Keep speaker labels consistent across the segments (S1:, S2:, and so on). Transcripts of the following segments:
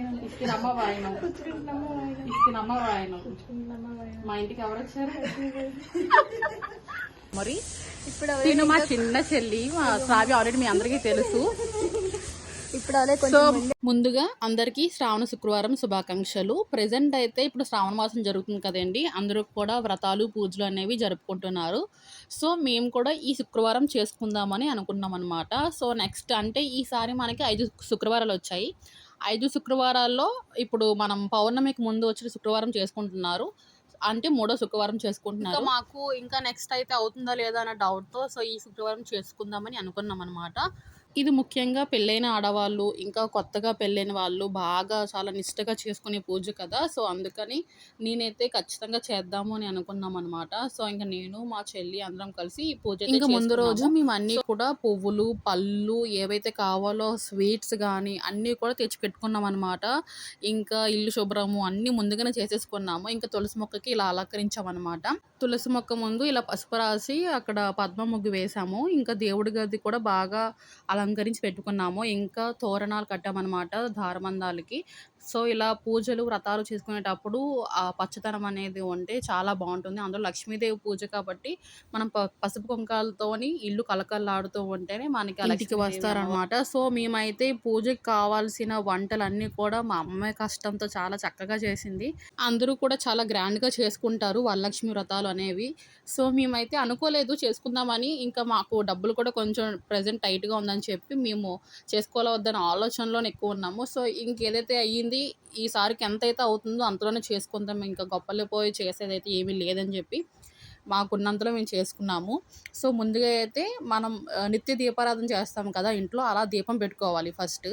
S1: వాయనం
S2: ఇస్తినమ్మ వాయనం
S1: వాయనం
S2: ఇస్తినమ్మ మా ఇంటికి ఎవరు వచ్చారు? మరి
S1: ఇప్పుడు
S2: మా చిన్న చెల్లి మా శ్రావ్య ఆల్రెడీ మీ అందరికీ తెలుసు.
S1: ఇప్పుడు
S2: సో
S1: కొంచెం
S2: ముందుగా అందరికీ శ్రావణ శుక్రవారం శుభాకాంక్షలు. ప్రెసెంట్ అయితే ఇప్పుడు శ్రావణ మాసం జరుగుతుంది కదండి. అందరూ కూడా వ్రతాలు పూజలు అనేవి జరుపుకుంటున్నారు. సో మేము కూడా ఈ శుక్రవారం చేసుకుందామని అనుకున్నాం అనమాట సో నెక్స్ట్ అంటే ఈసారి మనకి ఐదు శుక్రవారాలు వచ్చాయి. ఐదు శుక్రవారాల్లో ఇప్పుడు మనం పౌర్ణమికి ముందు వచ్చిన శుక్రవారం చేసుకుంటున్నారు. అంటే మూడో శుక్రవారం చేసుకుంటున్నారు. ఇంకా మాకు ఇంకా నెక్స్ట్ అయితే అవుతుందా లేదా అన్న డౌట్తో సో ఈ శుక్రవారం చేసుకుందామని అనుకున్నాం అనమాట ఇది ముఖ్యంగా పెళ్ళైన ఆడవాళ్ళు ఇంకా కొత్తగా పెళ్ళైన వాళ్ళు బాగా చాలా నిష్టగా చేసుకునే పూజ కదా. సో అందుకని నేనైతే ఖచ్చితంగా చేద్దాము అని అనుకున్నాం అనమాట సో ఇంకా నేను మా చెల్లి అందరం కలిసి ఈ పూజ ఇంకా ముందు రోజు మేము అన్ని కూడా పువ్వులు పళ్ళు ఏవైతే కావాలో స్వీట్స్ కానీ అన్నీ కూడా తెచ్చి పెట్టుకున్నాం అనమాట ఇంకా ఇల్లు శుభ్రము అన్ని ముందుగానే చేసేసుకున్నాము. ఇంకా తులసి మొక్కకి ఇలా అలంకరించామన్నమాట. తులసి మొక్క ముందు ఇలా పసుపు రాసి అక్కడ పద్మ ముగ్గు వేసాము. ఇంకా దేవుడి గది కూడా బాగా అలంకరించి పెట్టుకున్నాము. ఇంకా తోరణాలు కట్టామన్నమాట దారబంధాలకి సో ఇలా పూజలు వ్రతాలు చేసుకునేటప్పుడు ఆ పచ్చదనం అనేది ఉంటే చాలా బాగుంటుంది. అందులో లక్ష్మీదేవి పూజ కాబట్టి మనం పసుపు కుంకాలతోని ఇల్లు కలకల్లాడుతూ ఉంటేనే మనకి ఇంటికి వస్తారనమాట సో మేమైతే పూజకి కావాల్సిన వంటలన్నీ కూడా మా అమ్మాయి కష్టంతో చాలా చక్కగా చేసింది. అందరూ కూడా చాలా గ్రాండ్గా చేసుకుంటారు వరలక్ష్మి వ్రతాలు అనేవి. సో మేమైతే అనుకోలేదు చేసుకుందామని. ఇంకా మాకు డబ్బులు కూడా కొంచెం ప్రజెంట్ టైట్గా ఉందని చెప్పి మేము చేసుకోవాలా వద్దన్న ఆలోచనలోనే ఎక్కువ ఉన్నాము. సో ఇంకేదైతే అయ్యింది ఈసారికి ఎంత అయితే అవుతుందో అంతలోనే చేసుకుందాం. ఇంకా గొప్పలు పోయి చేసేదైతే ఏమీ లేదని చెప్పి మాకున్నంతలో మేము చేసుకున్నాము. సో ముందుగా అయితే మనం నిత్య దీపారాధన చేస్తాం కదా ఇంట్లో అలా దీపం పెట్టుకోవాలి ఫస్ట్.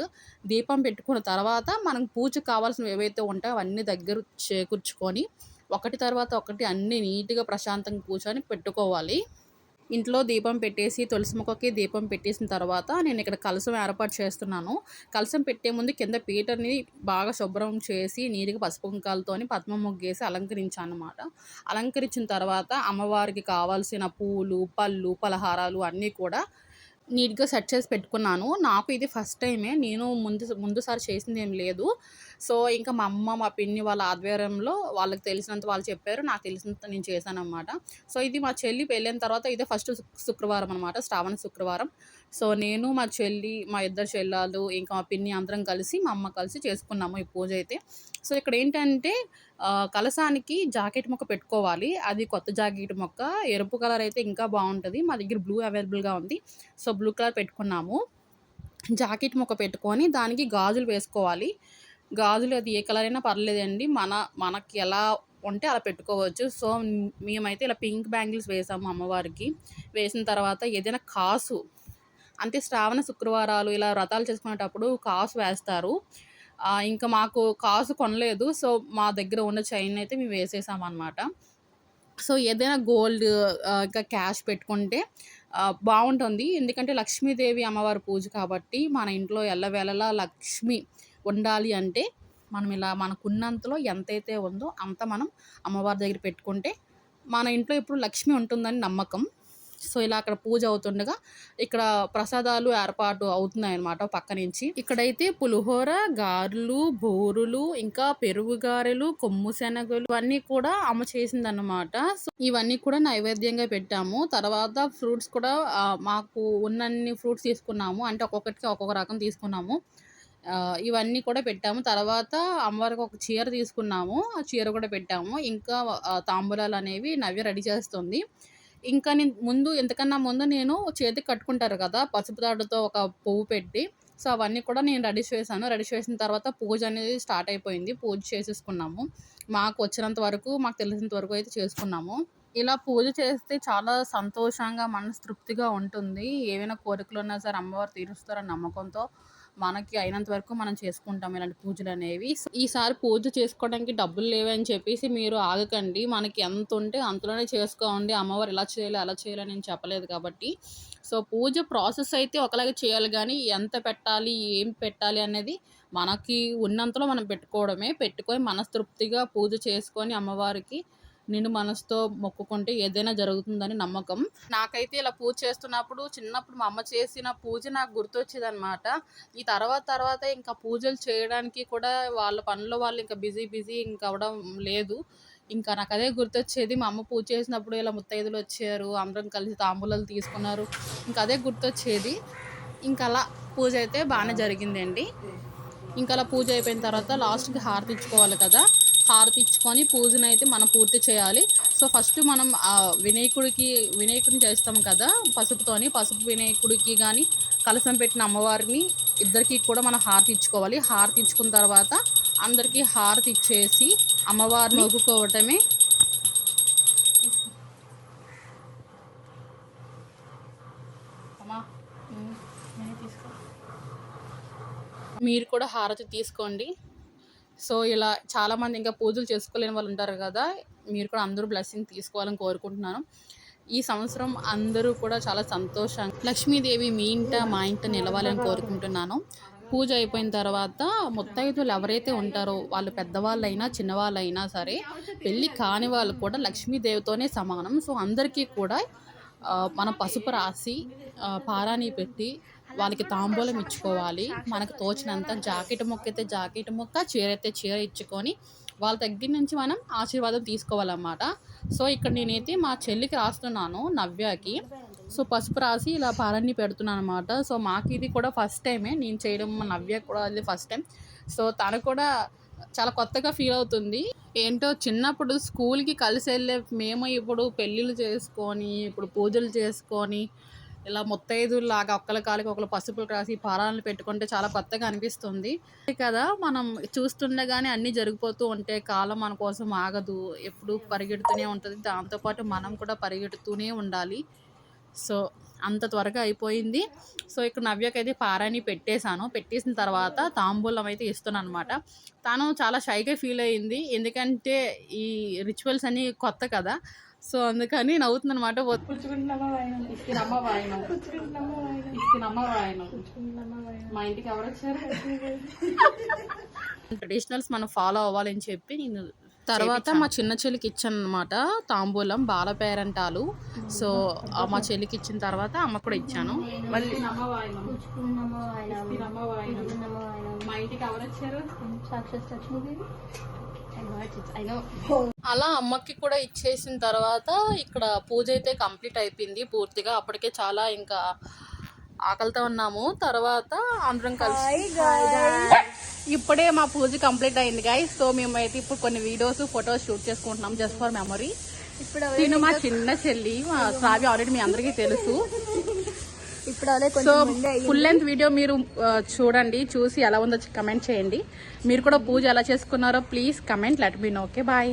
S2: దీపం పెట్టుకున్న తర్వాత మనం పూజ కావాల్సినవి ఏవైతే ఉంటాయో అవన్నీ దగ్గర చేకూర్చుకొని ఒకటి తర్వాత ఒకటి అన్నీ నీట్గా ప్రశాంతంగా కూర్చొని పెట్టుకోవాలి. ఇంట్లో దీపం పెట్టేసి తులసి మొక్కకి దీపం పెట్టేసిన తర్వాత నేను ఇక్కడ కలసం ఏర్పాటు చేస్తున్నాను. కలసం పెట్టే ముందు కింద పీటర్ని బాగా శుభ్రం చేసి నీట్గా పసుపు కుంకాలతోని పద్మ ముగ్గేసి అలంకరించాను అనమాట అలంకరించిన తర్వాత అమ్మవారికి కావాల్సిన పూలు పళ్ళు పలహారాలు అన్నీ కూడా నీట్గా సెట్ చేసి పెట్టుకున్నాను. నాకు ఇది ఫస్ట్ టైమే. నేను ముందు ముందుసారి చేసింది ఏం లేదు. సో ఇంకా మా అమ్మ మా పిన్ని వాళ్ళ ఆధ్వర్యంలో వాళ్ళకి తెలిసినంత వాళ్ళు చెప్పారు. నాకు తెలిసినంత నేను చేశాను అనమాట సో ఇది మా చెల్లి పెళ్ళిన తర్వాత ఇదే ఫస్ట్ శుక్రవారం అనమాట శ్రావణ శుక్రవారం. సో నేను మా చెల్లి మా ఇద్దరు చెల్లాలు ఇంకా మా పిన్ని అందరం కలిసి మా అమ్మ కలిసి చేసుకున్నాము ఈ పూజ అయితే. సో ఇక్కడ ఏంటంటే కలసానికి జాకెట్ మొక్క పెట్టుకోవాలి. అది కొత్త జాకెట్ మొక్క. ఎరుపు కలర్ అయితే ఇంకా బాగుంటుంది. మా దగ్గర బ్లూ అవైలబుల్గా ఉంది. సో బ్లూ కలర్ పెట్టుకున్నాము. జాకెట్ మొక్క పెట్టుకొని దానికి గాజులు వేసుకోవాలి. గాజులు అది ఏ కలర్ అయినా పర్లేదండి. మన మనకి ఎలా ఉంటే అలా పెట్టుకోవచ్చు. సో మేమైతే ఇలా పింక్ బ్యాంగిల్స్ వేసాము అమ్మవారికి. వేసిన తర్వాత ఏదైనా కాసు అంటే శ్రావణ శుక్రవారాలు ఇలా వ్రతాలు చేసుకునేటప్పుడు కాసు వేస్తారు. ఇంకా మాకు కాసు కొనలేదు. సో మా దగ్గర ఉన్న చైన్ అయితే మేము వేసేసాం అనమాట సో ఏదైనా గోల్డ్ ఇంకా క్యాష్ పెట్టుకుంటే బాగుంటుంది. ఎందుకంటే లక్ష్మీదేవి అమ్మవారి పూజ కాబట్టి మన ఇంట్లో ఎల్లవేళలా లక్ష్మి ఉండాలి అంటే మనం ఇలా మనకున్నంతలో ఎంతైతే ఉందో అంత మనం అమ్మవారి దగ్గర పెట్టుకుంటే మన ఇంట్లో ఇప్పుడు లక్ష్మి ఉంటుందని నమ్మకం. సో ఇలా అక్కడ పూజ అవుతుండగా ఇక్కడ ప్రసాదాలు ఏర్పాటు అవుతున్నాయి అనమాట పక్క నుంచి ఇక్కడైతే పులిహోర గారెలు బోరులు ఇంకా పెరుగు గారెలు కొమ్ము శనగలు ఇవన్నీ కూడా అమ్మ చేసిందన్నమాట. సో ఇవన్నీ కూడా నైవేద్యంగా పెట్టాము. తర్వాత ఫ్రూట్స్ కూడా మాకు ఉన్నన్ని ఫ్రూట్స్ తీసుకున్నాము. అంటే ఒక్కొక్కటికి ఒక్కొక్క రకం తీసుకున్నాము. ఇవన్నీ కూడా పెట్టాము. తర్వాత అమ్మవారికి ఒక చీర తీసుకున్నాము. ఆ చీర కూడా పెట్టాము. ఇంకా తాంబూలాలు అనేవి నవ్య రెడీ చేస్తుంది. ఇంకా నేను ముందు ఎంతకన్నా ముందు నేను చేతికి కట్టుకుంటారు కదా పసుపు తాడుతో ఒక పువ్వు పెట్టి సో అవన్నీ కూడా నేను రెడీ చేశాను. రెడీ చేసిన తర్వాత పూజ అనేది స్టార్ట్ అయిపోయింది. పూజ చేసేసుకున్నాము. మాకు వచ్చినంత వరకు మాకు తెలిసినంత వరకు అయితే చేసుకున్నాము. ఇలా పూజ చేస్తే చాలా సంతోషంగా మనస్తృప్తిగా ఉంటుంది. ఏవైనా కోరికలు ఉన్నా సరే అమ్మవారు తీరుస్తారని నమ్మకంతో మనకి అయినంత వరకు మనం చేసుకుంటాం ఇలాంటి పూజలు అనేవి. ఈసారి పూజ చేసుకోవడానికి డబ్బులు లేవని చెప్పేసి మీరు ఆగకండి. మనకి ఎంత ఉంటే అంతలోనే చేసుకోండి. అమ్మవారు ఇలా చేయాలి అలా చేయాలి నేను చెప్పలేదు కాబట్టి. సో పూజ ప్రాసెస్ అయితే ఒకలాగే చేయాలి కానీ ఎంత పెట్టాలి ఏం పెట్టాలి అనేది మనకి ఉన్నంతలో మనం పెట్టుకోవడమే. పెట్టుకొని మనస్తృప్తిగా పూజ చేసుకొని అమ్మవారికి నిన్ను మనసుతో మొక్కుకుంటే ఏదైనా జరుగుతుందని నమ్మకం. నాకైతే ఇలా పూజ చేస్తున్నప్పుడు చిన్నప్పుడు మా అమ్మ చేసిన పూజ నాకు గుర్తొచ్చేదనమాట ఈ తర్వాత తర్వాత ఇంకా పూజలు చేయడానికి కూడా వాళ్ళ పనులు వాళ్ళు ఇంకా బిజీ బిజీ ఇంకా అవడం లేదు. ఇంకా నాకు అదే గుర్తొచ్చేది మా అమ్మ పూజ చేసినప్పుడు ఇలా ముత్తైదులు వచ్చారు అందరం కలిసి తాంబూలాలు తీసుకున్నారు. ఇంకా అదే గుర్తొచ్చేది. ఇంకా అలా పూజ అయితే బాగానే జరిగిందండి. ఇంకా అలా పూజ అయిపోయిన తర్వాత లాస్ట్కి హారతి ఇచ్చుకోవాలి కదా. హారతి ఇచ్చుకొని పూజను అయితే మనం పూర్తి చేయాలి. సో ఫస్ట్ మనం ఆ వినాయకుడికి వినాయకుడిని చేస్తాం కదా పసుపుతోని. పసుపు వినాయకుడికి కానీ కలసం పెట్టిన అమ్మవారిని ఇద్దరికి కూడా మనం హారతి ఇచ్చుకోవాలి హారతి ఇచ్చుకున్న తర్వాత అందరికీ హారతి ఇచ్చేసి అమ్మవారిని తీసుకో. మీరు కూడా హారతి తీసుకోండి. సో ఇలా చాలామంది ఇంకా పూజలు చేసుకోలేని వాళ్ళు ఉంటారు కదా మీరు కూడా అందరూ బ్లెస్సింగ్ తీసుకోవాలని కోరుకుంటున్నాను. ఈ సంవత్సరం అందరూ కూడా చాలా సంతోషంగా లక్ష్మీదేవి మీ ఇంట మా ఇంట నిలవాలని కోరుకుంటున్నాను. పూజ అయిపోయిన తర్వాత ముత్తైదులు ఎవరైతే ఉంటారో వాళ్ళు పెద్దవాళ్ళైనా చిన్నవాళ్ళైనా సరే పెళ్ళి కాని వాళ్ళు కూడా లక్ష్మీదేవితోనే సమానం. సో అందరికీ కూడా మనం పసుపు రాసి పారాని పెట్టి వాళ్ళకి తాంబూలం ఇచ్చుకోవాలి. మనకు తోచినంత జాకెట్ మొక్క అయితే జాకెట్ మొక్క చీర అయితే చీర ఇచ్చుకొని వాళ్ళ దగ్గర నుంచి మనం ఆశీర్వాదం తీసుకోవాలన్నమాట. సో ఇక్కడ నేనైతే మా చెల్లికి రాస్తున్నాను నవ్యకి. సో పసుపు రాసి ఇలా పారాన్ని పెడుతున్నాను అనమాట సో మాకు ఇది కూడా ఫస్ట్ టైమే. నేను చేయడం మా నవ్య కూడా అది ఫస్ట్ టైం. సో తను కూడా చాలా కొత్తగా ఫీల్ అవుతుంది. ఏంటో చిన్నప్పుడు స్కూల్కి కలిసి వెళ్ళే మేము ఇప్పుడు పెళ్ళిళ్ళు చేసుకొని ఇప్పుడు పూజలు చేసుకొని ఇలా ముత్తైదులాగా ఒక్కల కాలికి ఒకరు పసుపులు రాసి పారాలను పెట్టుకుంటే చాలా కొత్తగా అనిపిస్తుంది. కదా మనం చూస్తుండగానే అన్నీ జరిగిపోతూ ఉంటే కాలం మన కోసం ఆగదు. ఎప్పుడు పరిగెడుతూనే ఉంటుంది. దాంతోపాటు మనం కూడా పరిగెడుతూనే ఉండాలి. సో అంత త్వరగా అయిపోయింది. సో ఇక్కడ నవ్యకైతే పారాని పెట్టేశాను. పెట్టేసిన తర్వాత తాంబూలం అయితే ఇస్తున్నాను అనమాట తాను చాలా షైగా ఫీల్ అయ్యింది. ఎందుకంటే ఈ రిచువల్స్ అన్నీ కొత్త కదా. సో అందుకని మా ఇంటికి ఎవరు వచ్చారు? ట్రెడిషనల్స్ మనం ఫాలో అవ్వాలని చెప్పి నేను తర్వాత మా చిన్న చెల్లికి ఇచ్చాను అనమాట తాంబూలం బాల పేరంటాలు. సో ఆ మా చెల్లికి ఇచ్చిన తర్వాత అమ్మ కూడా ఇచ్చాను. మళ్ళీ మా ఇంటికి ఎవరు వచ్చారు? అలా అమ్మకి కూడా ఇచ్చేసిన తర్వాత ఇక్కడ పూజ అయితే కంప్లీట్ అయిపోయింది పూర్తిగా. అప్పటికే చాలా ఇంకా ఆకలితో ఉన్నాము. తర్వాత అందరం కలిసి ఇప్పుడే మా పూజ కంప్లీట్ అయింది గాయస్ సో మేమైతే ఇప్పుడు కొన్ని వీడియోస్ ఫొటోస్ షూట్ చేసుకుంటున్నాం జస్ట్ ఫర్ మెమరీ
S1: ఇప్పుడు
S2: తిను మా చిన్న చెల్లి మా శ్రావ్య ఆల్రెడీ మీ అందరికీ తెలుసు. సో. ఫుల్ లెంత్ వీడియో మీరు చూడండి చూసి ఎలా ఉందో కమెంట్ చేయండి మీరు కూడా పూజ ఎలా చేసుకున్నారో please comment let me know okay bye